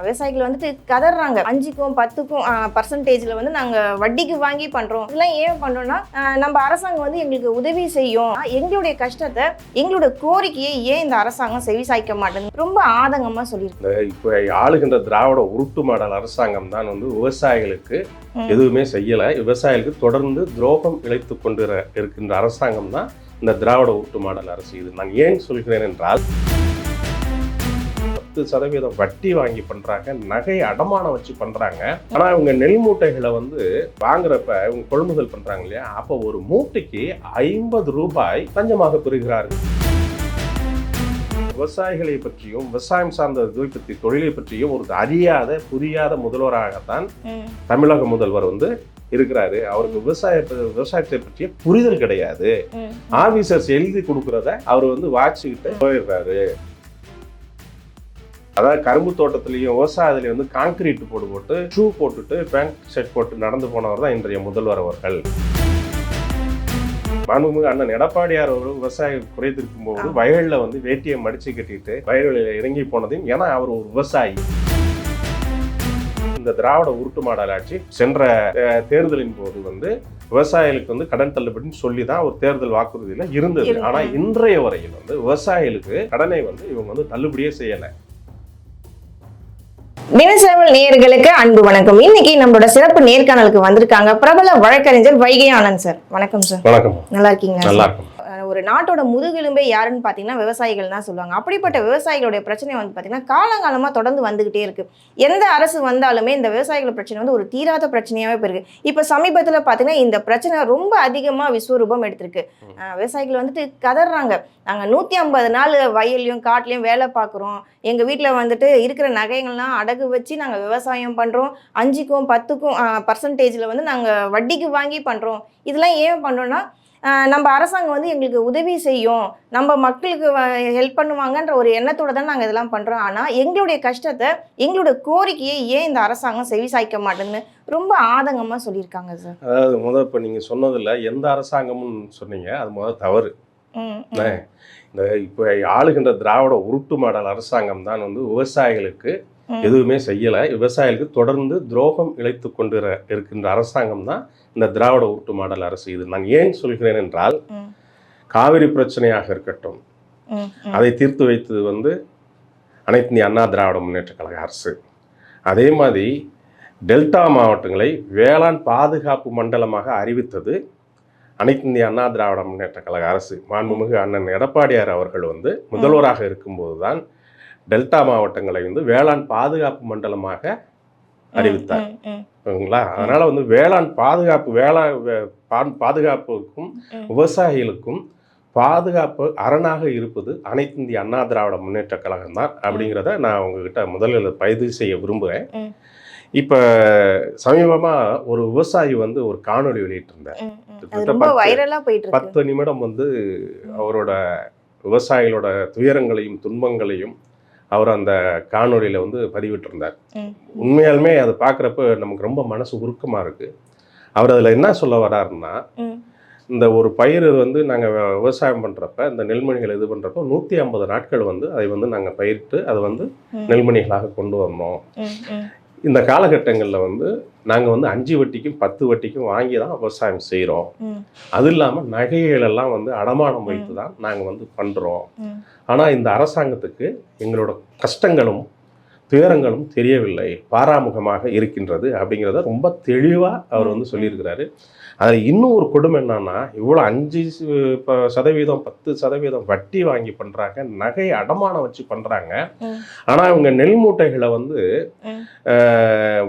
விவசாயிகள் வந்துட்டு கதறாங்க. அஞ்சுக்கும் பத்துக்கும் பர்சன்டேஜ்ல வந்து நாங்க வட்டிக்கு வாங்கி பண்றோம். இதெல்லாம் ஏன் பண்றோம்னா அஹ் நம்ம அரசாங்கம் வந்து எங்களுக்கு உதவி செய்யும். எங்களுடைய கஷ்டத்தை எங்களோட கோரிக்கையை ஏன் இந்த அரசாங்கம் செவி சாய்க்க மாட்டேங்குது? ரொம்ப ஆதங்கமா சொல்லியிருக்கு. இப்போ ஆளுகின்ற திராவிட உருட்டு மாடல் அரசாங்கம் தான் வந்து விவசாயிகளுக்கு. எதுவுமே செய்யலை. விவசாயிகளுக்கு தொடர்ந்து துரோகம் இழைத்து கொண்டு இரு- இருக்கின்ற அரசாங்கம் தான் இந்த திராவிட உருட்டு மாடல் அரசு. இது நான் ஏன் சொல்கிறேன் என்றால் பத்து சதவீதம் வட்டி வாங்கி பண்றாங்க நகை அடமானம் வச்சு பண்றாங்க. ஆனா இவங்க நெல் மூட்டைகளை வந்து வாங்குறப்ப இவங்க கொள்முதல் பண்றாங்க இல்லையா? அப்போ ஒரு மூட்டைக்கு ஐம்பது ரூபாய் லஞ்சமாக பெறுகிறார்கள். விவசாயிகளை பற்றியும் விவசாயம் சார்ந்த பற்றி தொழிலை பற்றியும் ஒரு அறியாத புரியாத முதல்வராகத்தான் தமிழக முதல்வர் வந்து இருக்கிறாரு. அவருக்கு விவசாய விவசாயத்தை பற்றிய புரிதல் கிடையாது. ஆபீசர்ஸ் எழுதி கொடுக்கறத அவர் வந்து வாட்சிக்கிட்டு போயிடுறாரு. அதாவது கரும்பு தோட்டத்திலையும் விவசாயத்துலையும் வந்து கான்கிரீட் போட்டு போட்டு ஷூ போட்டுட்டு பேண்ட் ஷர்ட் போட்டு நடந்து போனவர் தான் இன்றைய முதல்வர் அவர்கள் மாண்புமிகு அண்ணன் எடப்பாடியார் அவர்கள் விவசாயம் குறைத்திருக்கும் போது. வயல்ல வந்து வேட்டியை மடிச்சு கட்டிட்டு வயல்வெளியில இறங்கி போனதையும் ஏன்னா அவர் ஒரு விவசாயி இந்த திராவிட உருட்டு மாடல் ஆட்சி சென்ற தேர்தலின் போது வந்து விவசாயிகளுக்கு வந்து கடன் தள்ளுபடின்னு சொல்லி தான் ஒரு தேர்தல் வாக்குறுதியில இருந்தது இருந்தது. ஆனா இன்றைய வரையில் வந்து விவசாயிகளுக்கு கடனை வந்து இவங்க வந்து தள்ளுபடியே செய்யல தினசேவல் நேயர்களுக்கு அன்பு வணக்கம். இன்னைக்கு நம்மளோட சிறப்பு நேர்காணலுக்கு வந்திருக்காங்க பிரபல வழக்கறிஞர் வைகை ஆனந்த் சார். வணக்கம் சார். வணக்கம். நல்லா இருக்கீங்க நல்லா இருக்கும். ஒரு நாட்டோட முதுகெலும்பே யாருன்னு பார்த்தீங்கன்னா விவசாயிகள் தான் சொல்லுவாங்க. அப்படிப்பட்ட விவசாயிகளுடைய பிரச்சனை வந்து பார்த்தீங்கன்னா காலங்காலமாக தொடர்ந்து வந்துகிட்டே இருக்கு. எந்த அரசு வந்தாலுமே இந்த விவசாயிகள் பிரச்சனை வந்து ஒரு தீராத பிரச்சனையாகவே போயிருக்கு. இப்போ சமீபத்தில் பார்த்தீங்கன்னா இந்த பிரச்சனை ரொம்ப அதிகமாக விஸ்வரூபம் எடுத்திருக்கு. விவசாயிகள் வந்துட்டு கதறாங்க. நாங்கள் நூற்றி ஐம்பது நாள் வயல்லையும் காட்டுலையும் வேலை பார்க்குறோம் எங்கள் வீட்டில் வந்துட்டு இருக்கிற நகைகள்லாம் அடகு வச்சு நாங்கள் விவசாயம் பண்ணுறோம் அஞ்சுக்கும் பத்துக்கும் பர்சன்டேஜில் வந்து நாங்கள் வட்டிக்கு வாங்கி பண்ணுறோம் இதெல்லாம் ஏன் பண்ணுறோன்னா நம்ம அரசாங்கம் வந்து எங்களுக்கு உதவி செய்யும் நம்ம மக்களுக்கு ஹெல்ப் பண்ணுவாங்கன்ற ஒரு எண்ணத்தோட தான் நாங்கள் இதெல்லாம் பண்ணுறோம் ஆனால் எங்களுடைய கஷ்டத்தை எங்களோட கோரிக்கையை ஏன் இந்த அரசாங்கம் செவி சாய்க்க மாட்டேன்னு ரொம்ப ஆதங்கமாக சொல்லியிருக்காங்க சார் அதாவது முதல் இப்போ நீங்க சொன்னதுல எந்த அரசாங்கம்னு சொன்னீங்க அது முதல் தவறு? இந்த இப்போ ஆளுகின்ற திராவிட உருட்டு மாடல் அரசாங்கம் தான் வந்து விவசாயிகளுக்கு. எதுவுமே செய்யலை. விவசாயிகளுக்கு தொடர்ந்து துரோகம் இழைத்து கொண்டு இரு- இருக்கின்ற அரசாங்கம் தான் இந்த திராவிட உருட்டு மாடல் அரசு. இது நான் ஏன் சொல்கிறேன் என்றால் காவிரி பிரச்சனையாக இருக்கட்டும். அதை தீர்த்து வைத்தது வந்து அனைத்து இந்திய அண்ணா திராவிட முன்னேற்ற கழக அரசு. அதே மாதிரி டெல்டா மாவட்டங்களை வேளாண் பாதுகாப்பு மண்டலமாக அறிவித்தது அனைத்து இந்திய அண்ணா திராவிட முன்னேற்ற கழக அரசு. மாண்புமிகு அண்ணன் எடப்பாடியார் அவர்கள் வந்து முதல்வராக இருக்கும்போது தான் டெல்டா மாவட்டங்களை வந்து வேளாண் பாதுகாப்பு மண்டலமாக அறிவித்தார். சரிங்களா அதனால வந்து வேளாண் பாதுகாப்பு வேளாண் பாதுகாப்புக்கும். விவசாயிகளுக்கும் பாதுகாப்பு அரணாக இருப்பது அனைத்து இந்திய அண்ணா திராவிட முன்னேற்ற கழகம் தான் அப்படிங்கிறத நான் உங்ககிட்ட முதல்ல பதிவு செய்ய விரும்புகிறேன். இப்போ சமீபமாக ஒரு விவசாயி வந்து ஒரு காணொளி வெளியிட்டிருந்தார். பத்து நிமிடம் வந்து அவரோட விவசாயிகளோட துயரங்களையும் துன்பங்களையும் அவர் அந்த காணொளியில் வந்து பதிவிட்டிருந்தார். உண்மையாலுமே அதை பார்க்குறப்ப நமக்கு ரொம்ப மனசு உருக்கமாக இருக்குது அவர் அதில் என்ன சொல்ல வர்றாருன்னா ம், இந்த ஒரு பயிர் வந்து நாங்கள் விவசாயம் பண்ணுறப்ப இந்த நெல்மணிகள் இது பண்ணுறப்ப நூற்றி ஐம்பது நாட்கள் வந்து அதை வந்து நாங்கள் பயிரிட்டு அதை வந்து. நெல்மணிகளாக கொண்டு வரணும் இந்த காலகட்டங்களில் வந்து நாங்கள் வந்து அஞ்சு வட்டிக்கும் பத்து வட்டிக்கும் வாங்கி தான் விவசாயம் செய்கிறோம் அது இல்லாமல் நகைகள் எல்லாம் வந்து அடமானம் வைத்து தான் நாங்கள் வந்து பண்ணுறோம். ஆனால் இந்த அரசாங்கத்துக்கு எங்களோட கஷ்டங்களும் துயரங்களும் தெரியவில்லை. பாராமுகமாக இருக்கின்றது அப்படிங்கிறத ரொம்ப தெளிவாக அவர் வந்து சொல்லியிருக்கிறாரு. அதில் இன்னும் ஒரு கொடுமை என்னன்னா இவ்வளோ அஞ்சு ச- ப- சதவீதம் பத்து சதவீதம் வட்டி வாங்கி பண்ணுறாங்க நகை அடமானம் வச்சு பண்ணுறாங்க. ஆனால் இவங்க நெல் மூட்டைகளை வந்து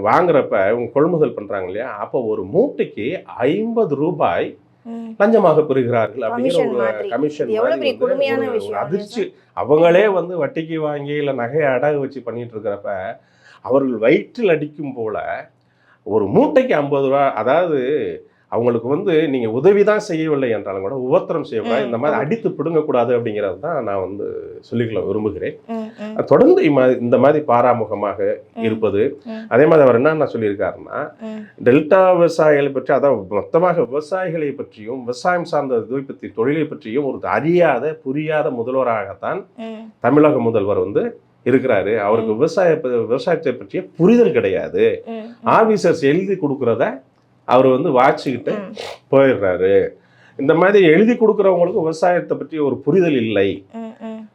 வாங்குறப்ப இவங்க கொள்முதல் பண்ணுறாங்க இல்லையா அப்போ ஒரு மூட்டைக்கு ஐம்பது ரூபாய். லஞ்சமாக பெறுகிறார்கள் அப்படிங்கிற ஒரு. கமிஷன் அதிர்ச்சி அவங்களே வந்து வட்டிக்கு வாங்கி இல்லை நகையை அடகு வச்சு பண்ணிட்டு இருக்கிறப்ப அவர்கள் வயிற்றில் அடிக்கும் போல ஒரு மூட்டைக்கு ஐம்பது ரூபா அதாவது அவங்களுக்கு வந்து நீங்க உதவி தான் செய்யவில்லை என்றாலும் கூட உபத்திரம் செய்யக்கூடாது இந்த மாதிரி. அடித்து பிடுங்கக்கூடாது அப்படிங்கிறது தான் நான் வந்து சொல்லிக்கொள்ள விரும்புகிறேன் தொடர்ந்து இந்த மாதிரி பாராமுகமாக. இருப்பது. அதே மாதிரி அவர் என்ன சொல்லியிருக்காருன்னா. டெல்டா விவசாயிகளை பற்றி அதாவது மொத்தமாக விவசாயிகளை பற்றியும் விவசாயம் சார்ந்த இதை பற்றி தொழிலை பற்றியும் ஒரு அறியாத புரியாத முதல்வராகத்தான் தமிழக முதல்வர் வந்து இருக்கிறாரு அவருக்கு விவசாய விவசாயத்தை பற்றிய புரிதல் கிடையாது ஆபீசர்ஸ் எழுதி கொடுக்குறத அவர் வந்து வாட்சிக்கிட்டு போயிடுறாரு. இந்த மாதிரி எழுதி கொடுக்குறவங்களுக்கு விவசாயத்தை பற்றி ஒரு புரிதல் இல்லை.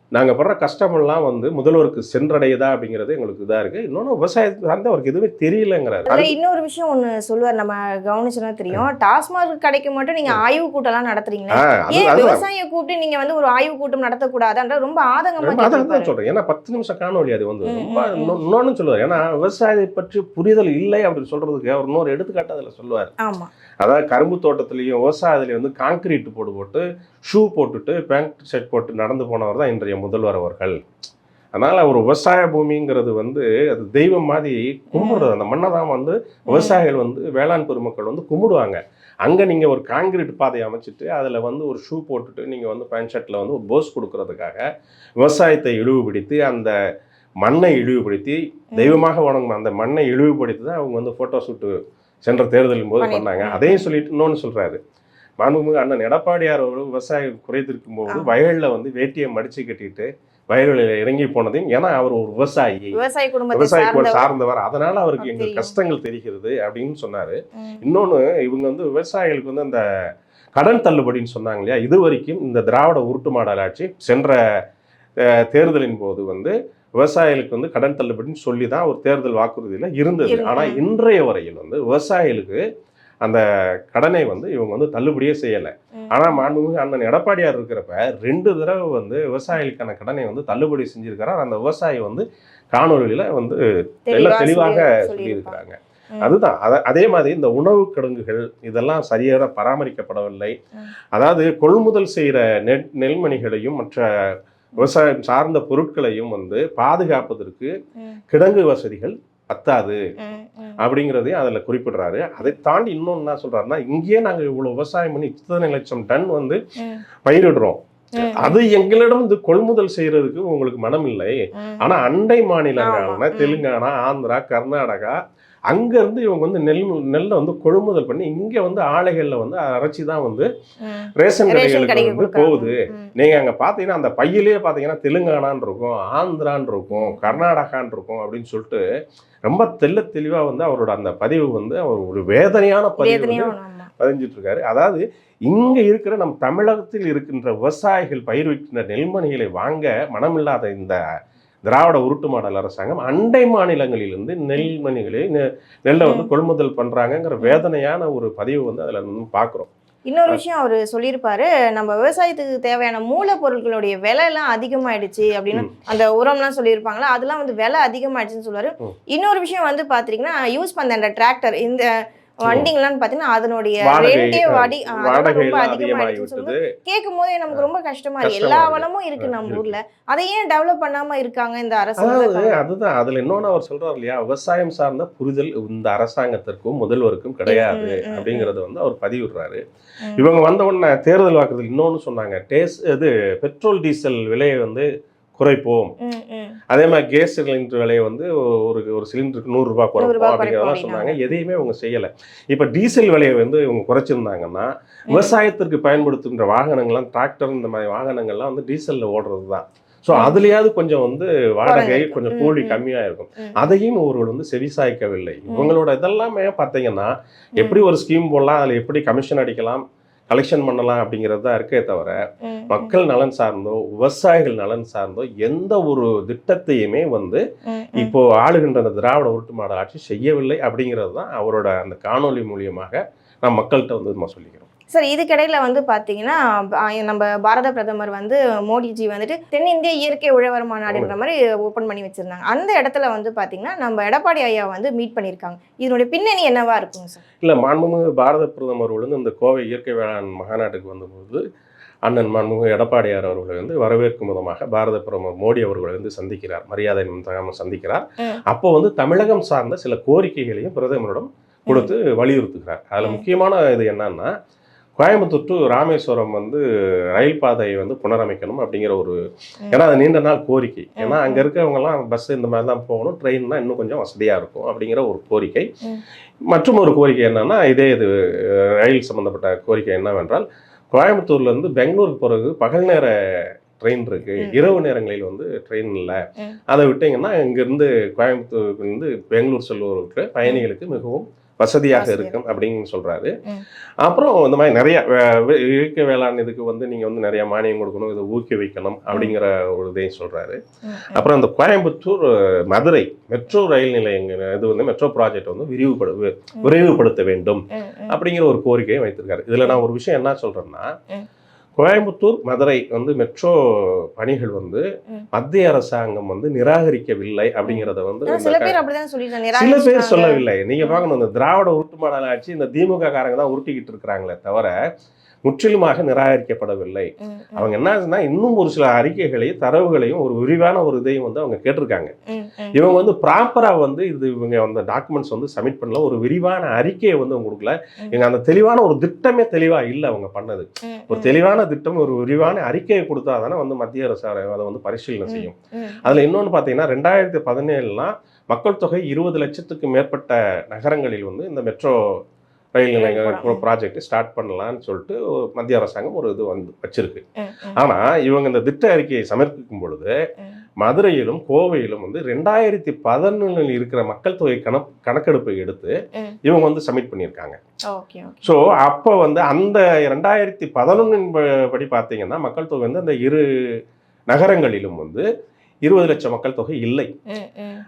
நாங்கள் படுற கஷ்டமெல்லாம் வந்து முதல்வருக்கு சென்றடையுதா அப்படிங்கிறது எங்களுக்கு இதாக இருக்குது இன்னொன்று விவசாயத்தை சார்ந்து அவருக்கு எதுவுமே தெரியலங்கிறாரு. அதுல இன்னொரு விஷயம் ஒண்ணு சொல்லுவார் நம்ம கவனிச்சோன்னா தெரியும். டாஸ்மாக் கடைக்கு மட்டும் நீங்க ஆய்வு கூட்டம்லாம் நடத்துறீங்களே? அது ஏன் விவசாயிய கூப்பிட்டு நீங்க வந்து ஒரு ஆய்வு கூட்டம் நடத்தக்கூடாதுன்ற ரொம்ப ஆதங்கமா ரொம்ப அதான் கேட்டிருப்பாரு. சொல்றேன். ஏன்னா பத்து நிமிஷம் காணொலி அது வந்து. ரொம்ப ம், ம். இன்னொ- இன்னொன்னு சொல்லுவார். ஏன்னா விவசாயத்தை பற்றி புரிதல் இல்லை அப்படின்னு சொல்றதுக்கு அவர் இன்னொரு எடுத்துக்காட்டு அதில் சொல்லுவார். ஆமா. அதாவது கரும்பு தோட்டத்துலேயும் விவசாயத்துலேயும் வந்து கான்கிரீட் போட்டு போட்டு ஷூ போட்டுட்டு பேண்ட் ஷர்ட் போட்டு நடந்து போனவர் தான் இன்றைய முதல்வர் அவர்கள். அதனால் ஒரு விவசாய பூமிங்கிறது வந்து அது தெய்வம் மாதிரி கும்பிடுறது. அந்த மண்ணை தான் வந்து விவசாயிகள் வந்து வேளாண் பெருமக்கள் வந்து கும்பிடுவாங்க. அங்கே நீங்கள் ஒரு காங்கிரீட் பாதையை அமைச்சிட்டு அதில் வந்து ஒரு ஷூ போட்டுட்டு நீங்கள் வந்து பேண்ட் ஷர்ட்டில் வந்து ஒரு போஸ் கொடுக்கறதுக்காக விவசாயத்தை இழிவுபடுத்தி அந்த மண்ணை இழிவுபடுத்தி தெய்வமாக வணங்கும் அந்த மண்ணை இழிவுபடுத்தி தான் அவங்க வந்து ஃபோட்டோ ஷூட்டு சென்ற தேர்தலின் போது. பண்ணாங்க. அதையும் சொல்லிட்டு இன்னொன்னு சொல்றாரு. மாண்புமிகு அண்ணன் எடப்பாடியார் அவர்கள் குறைத்திருக்கும் போது. வயல்ல வந்து வேட்டியை மடிச்சு கட்டிட்டு வயல்வெளியில இறங்கி போனதையும் ஏன்னா அவர் ஒரு விவசாயி. விவசாய குடும்பத்தை விவசாய கூட சார்ந்தவர். அதனால அவருக்கு எங்க தெரியும். கஷ்டங்கள் தெரிகிறது அப்படின்னு சொன்னாரு. ம், இன்னொன்னு இவங்க வந்து விவசாயிகளுக்கு வந்து அந்த கடன் தள்ளுபடின்னு சொன்னாங்க இல்லையா? இது வரைக்கும் இந்த திராவிட உருட்டு மாடல் ஆட்சி சென்ற தேர்தலின் போது வந்து விவசாயிகளுக்கு வந்து கடன் தள்ளுபடின்னு சொல்லி தான் ஒரு தேர்தல் வாக்குறுதியில இருந்தது இருந்தது. ஆனா இன்றைய வரையில் வந்து விவசாயிகளுக்கு அந்த கடனை வந்து இவங்க வந்து தள்ளுபடியே செய்யலை ம். ஆனா மாண்புமிகு அண்ணன் எடப்பாடியார் இருக்கிறப்ப ரெண்டு தடவை வந்து விவசாயிகளுக்கான கடனை வந்து தள்ளுபடி செஞ்சிருக்கிறார் அந்த விவசாயி வந்து காணொலியில வந்து எல்லாம் தெளிவாக சொல்லி- சொல்லியிருக்கிறாங்க. அதுதான் அத- அதே மாதிரி இந்த உணவு கிடங்குகள் இதெல்லாம் சரியாக பராமரிக்கப்படவில்லை. அதாவது கொள்முதல் செய்கிற நெல் நெல்மணிகளையும் மற்ற விவசாயம் சார்ந்த பொருட்களையும் வந்து பாதுகாப்பதற்கு கிடங்கு வசதிகள் பத்தாது. அப்படிங்கிறதையும் அதில் குறிப்பிடுறாரு. அதை தாண்டி இன்னொன்று என்ன சொல்றாருன்னா இங்கேயே நாங்கள் இவ்வளோ விவசாயம் பண்ணி இத்தனை லட்சம் டன் வந்து பயிரிடுறோம். அது எங்களிடம் வந்து கொள்முதல் செய்யறதுக்கு உங்களுக்கு மனம் இல்லை. ஆனா அண்டை மாநிலங்களான. தெலுங்கானா ஆந்திரா கர்நாடகா அங்க இருந்து இவங்க வந்து நெல் நெல்லை வந்து கொள்முதல் பண்ணி இங்க வந்து ஆலைகள்ல வந்து அரைச்சி தான் வந்து. ரேஷன் கடைகளுக்கு வந்து. போகுது ம், நீங்க அங்க பாத்தீங்கன்னா அந்த பையிலேயே பாத்தீங்கன்னா தெலுங்கானான்னு இருக்கும் ஆந்திரான்னு இருக்கும் கர்நாடகான்னு இருக்கும் அப்படின்னு சொல்லிட்டு ரொம்ப தெள்ள தெளிவா வந்து அவரோட அந்த பதிவு வந்து அவர் ஒரு வேதனையான பதிவு வந்து. பதிஞ்சிட்டு இருக்காரு அதாவது இங்க இருக்கிற நம் தமிழகத்தில் இருக்கின்ற விவசாயிகள் பயிர்விக்கின்ற நெல்மணிகளை வாங்க மனமில்லாத இந்த திராவிட உருட்டு மாடல் அரசாங்கம் அண்டை மாநிலங்களிலிருந்து நெல்மணிகளை நெல்லை வந்து கொள்முதல் பண்றாங்கங்கிற வேதனையான ஒரு பதிவு வந்து அதுல பார்க்குறோம் இன்னொரு விஷயம் அவர் சொல்லியிருப்பாரு நம்ம விவசாயத்துக்கு தேவையான மூலப்பொருட்களுடைய விலை எல்லாம் அதிகமாயிடுச்சு அப்படின்னு. அந்த உரம்லாம் சொல்லியிருப்பாங்களா அதெல்லாம் வந்து விலை அதிகமாயிடுச்சுன்னு சொல்லுவாரு. இன்னொரு விஷயம் வந்து பாத்தீங்கன்னா யூஸ் பண்ண அந்த டிராக்டர் இந்த வண்டிங்கெல்லாம் பாத்தீங்கன்னா அதனுடைய ரேட்டே வாடி ரொம்ப எல்லாம் அதிகமாகி அதிகமாயிடுச்சுன்னு விட்டது சொல்லும்போது கேட்கும் போதே நமக்கு ரொம்ப கஷ்டமா இருக்கு. எல்லா. வளமும் இருக்கு நம்ம. ஊர்ல. அதை ஏன் டெவலப் பண்ணாம இருக்காங்க இந்த அரசு அதுதான். அதுல இன்னொன்னு அவர் சொல்றாரு இல்லையா? விவசாயம் சார்ந்த புரிதல் இந்த அரசாங்கத்திற்கும் முதல்வருக்கும் கிடையாது. அப்படிங்கறத வந்து அவர் பதிவிடுறாரு. இவங்க வந்த உடனே தேர்தல் வாக்குறுதியில் இன்னொன்னு சொன்னாங்க. டேஸ் இது பெட்ரோல் டீசல் விலையை வந்து குறைப்போம். அதே மாதிரி கேஸ் சிலிண்டர் விலையை வந்து ஒரு ஒரு சிலிண்டருக்கு நூறு ரூபாய் நூறு குறைப்போம் அப்படிங்கிறதெல்லாம் சொன்னாங்க எதையுமே அவங்க செய்யலை இப்போ டீசல் விலையை வந்து இவங்க குறைச்சிருந்தாங்கன்னா விவசாயத்திற்கு பயன்படுத்துகின்ற வாகனங்கள்லாம் டிராக்டர் இந்த மாதிரி வாகனங்கள்லாம் வந்து டீசலில் ஓடுறது தான் ஸோ. அதுலயாவது கொஞ்சம் வந்து வாடகை. கொஞ்சம் கூலி ம். கம்மியா இருக்கும். அதையும் இவர்கள் வந்து செவிசாய்க்கவில்லை இவங்களோட இதெல்லாமே பார்த்தீங்கன்னா எப்படி ஒரு ஸ்கீம் போடலாம் அதில் எப்படி கமிஷன் அடிக்கலாம் கலெக்ஷன் பண்ணலாம் அப்படிங்கிறது தான் இருக்கே தவிர. மக்கள் நலன் சார்ந்தோ விவசாயிகள் நலன் சார்ந்தோ எந்த ஒரு திட்டத்தையுமே வந்து. இப்போ ஆளுகின்ற அந்த திராவிட உருட்டு மாடல் ஆட்சி செய்யவில்லை அப்படிங்கிறது தான் அவரோட அந்த காணொளி மூலியமாக நான் மக்கள்கிட்ட வந்து நம்ம சொல்லிக்கிறோம் சார் இதுக்கிடையில வந்து பாத்தீங்கன்னா ப- நம்ம பாரத பிரதமர் வந்து மோடிஜி வந்துட்டு தென்னிந்திய இயற்கை உழவர் மாநாடுன்ற மாதிரி ஓப்பன் பண்ணி வச்சிருந்தாங்க. அந்த இடத்துல வந்து பாத்தீங்கன்னா நம்ம எடப்பாடி ஐயா வந்து மீட் பண்ணியிருக்காங்க. இதனுடைய பின்னணி என்னவா இருக்குங்க சார்? இல்லை மாண்புமிகு பாரத பிரதமர் வந்து இந்த கோவை இயற்கை வேளாண் மகாநாட்டுக்கு வந்தபோது அண்ணன் மாண்புமிகு எடப்பாடியார் அவர்களை வந்து வரவேற்கும் விதமாக பாரத பிரதமர் மோடி அவர்களை வந்து சந்திக்கிறார். மரியாதை நிமித்தமாக சந்திக்கிறார். அப்போ வந்து தமிழகம் சார்ந்த சில கோரிக்கைகளையும் பிரதமரிடம் கொடுத்து வலியுறுத்துகிறார். அதில். முக்கியமான இது என்னன்னா கோயம்புத்தூர் டு ராமேஸ்வரம் வந்து ரயில் பாதையை வந்து புனரமைக்கணும் அப்படிங்கிற ஒரு. ஏன்னா அது நீண்ட நாள் கோரிக்கை ஏன்னா அங்கே இருக்கவங்கலாம் பஸ் இந்த மாதிரி தான் போகணும் ட்ரெயின்னா இன்னும் கொஞ்சம் வசதியாக இருக்கும் அப்படிங்கிற ஒரு கோரிக்கை. மற்றும் ஒரு கோரிக்கை என்னன்னா இதே இது ரயில் சம்பந்தப்பட்ட கோரிக்கை என்னவென்றால் கோயம்புத்தூர்ல இருந்து பெங்களூருக்கு போகிறது பகல் நேர ட்ரெயின் இருக்கு. இரவு நேரங்களில் வந்து ட்ரெயின் இல்லை. அதை விட்டீங்கன்னா இங்கிருந்து கோயம்புத்தூர்ல இருந்து பெங்களூர் செல்வதற்கு பயணிகளுக்கு மிகவும் வசதியாக வசதியா இருக்கும் அப்படின்னு சொல்றாரு. ம். அப்புறம் இந்த மாதிரி நிறைய இயற்கை வேளாண் இதுக்கு வந்து நீங்க வந்து நிறைய மானியம் கொடுக்கணும் இதை ஊக்குவிக்கணும் அப்படிங்கிற ஒரு இதையும் சொல்றாரு. ம், அப்புறம் இந்த கோயம்புத்தூர் மதுரை மெட்ரோ ரயில் நிலையங்கள் இது வந்து மெட்ரோ ப்ராஜெக்ட் வந்து விரிவுபடு விரைவுபடுத்த வேண்டும். அப்படிங்கிற ஒரு கோரிக்கையை வைத்திருக்காரு. இதுல நான் ஒரு விஷயம் என்ன சொல்றேன்னா ம். கோயம்புத்தூர் மதுரை வந்து மெட்ரோ பணிகள் வந்து. மத்திய அரசாங்கம் வந்து நிராகரிக்கவில்லை அப்படிங்கிறத வந்து சில பேர். சொல்லவில்லை நீங்க பார்க்கணும் இந்த திராவிட உருட்டு மாடல் ஆட்சி இந்த திமுக காரங்க தான் உருட்டிக்கிட்டு இருக்கிறாங்களே தவிர முற்றிலுமாக நிராகரிக்கப்படவில்லை. அவங்க என்ன ஆச்சுன்னா இன்னும் ஒரு சில அறிக்கைகளையும் தரவுகளையும் ஒரு விரிவான ஒரு இதையும் வந்து அவங்க கேட்டிருக்காங்க. இவங்க வந்து ப்ராப்பரா வந்து இது இவங்க அந்த டாக்குமெண்ட்ஸ் வந்து சப்மிட் பண்ணல. ஒரு விரிவான அறிக்கையை வந்து அவங்க கொடுக்கல. இவங்க அந்த தெளிவான ஒரு திட்டமே தெளிவா இல்லை அவங்க பண்ணது. ஒரு தெளிவான திட்டம் ஒரு விரிவான அறிக்கையை கொடுத்தா தானே வந்து மத்திய அரசு அதை வந்து பரிசீலனை செய்யும். அதுல இன்னொன்று பார்த்தீங்கன்னா ரெண்டாயிரத்தி பதினேழுலாம் மக்கள் தொகை இருபது லட்சத்துக்கு மேற்பட்ட நகரங்களில் வந்து இந்த மெட்ரோ ரயில் நிலையங்கள். ப்ராஜெக்ட் ஸ்டார்ட் பண்ணலாம்னு சொல்லிட்டு மத்திய அரசாங்கம் ஒரு இது வந்து வச்சிருக்கு. ஆனா இவங்க இந்த திட்ட அறிக்கையை சமர்ப்பிக்கும் பொழுது. மதுரையிலும் கோவையிலும் வந்து ரெண்டாயிரத்தி பதினொன்றில் இருக்கிற மக்கள் தொகை கணக் கணக்கெடுப்பை எடுத்து. இவங்க வந்து சப்மிட் பண்ணியிருக்காங்க. ஸோ அப்போ வந்து அந்த ரெண்டாயிரத்தி பதினொன்றின் படி பார்த்தீங்கன்னா மக்கள் தொகை வந்து அந்த இரு நகரங்களிலும் வந்து இருபது லட்சம் மக்கள் தொகை இல்லை.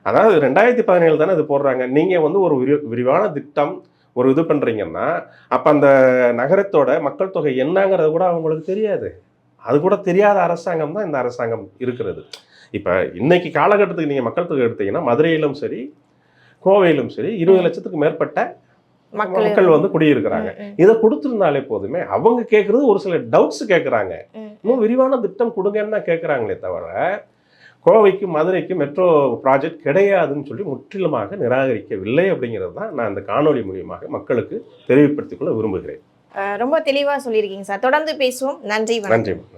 அதாவது ரெண்டாயிரத்தி பதினேழு தானே இது போடுறாங்க. நீங்கள் வந்து ஒரு விரி விரிவான திட்டம் ஒரு இது பண்ணுறீங்கன்னா அப்போ அந்த நகரத்தோட மக்கள் தொகை என்னங்கிறது கூட அவங்களுக்கு தெரியாது. அது கூட தெரியாத அரசாங்கம் தான் இந்த அரசாங்கம் இருக்கிறது. இப்போ இன்னைக்கு காலகட்டத்துக்கு நீங்கள் மக்கள் தொகை எடுத்தீங்கன்னா மதுரையிலும் சரி கோவையிலும் சரி இருபது லட்சத்துக்கு மேற்பட்ட மக்கள் வந்து குடியிருக்கிறாங்க. இதை கொடுத்துருந்தாலே போதுமே அவங்க கேட்குறது ஒரு சில டவுட்ஸ் கேட்குறாங்க. இன்னும் விரிவான திட்டம் கொடுங்கன்னு தான் கேட்குறாங்களே தவிர கோவைக்கு மதுரைக்கு மெட்ரோ ப்ராஜெக்ட் கிடையாதுன்னு சொல்லி முற்றிலுமாக நிராகரிக்கவில்லை அப்படிங்கிறது தான் நான் இந்த காணொளி மூலியமாக மக்களுக்கு தெரிவுபடுத்திக் கொள்ள விரும்புகிறேன். ரொம்ப தெளிவா சொல்லியிருக்கீங்க சார். தொடர்ந்து பேசுவோம். நன்றி நன்றி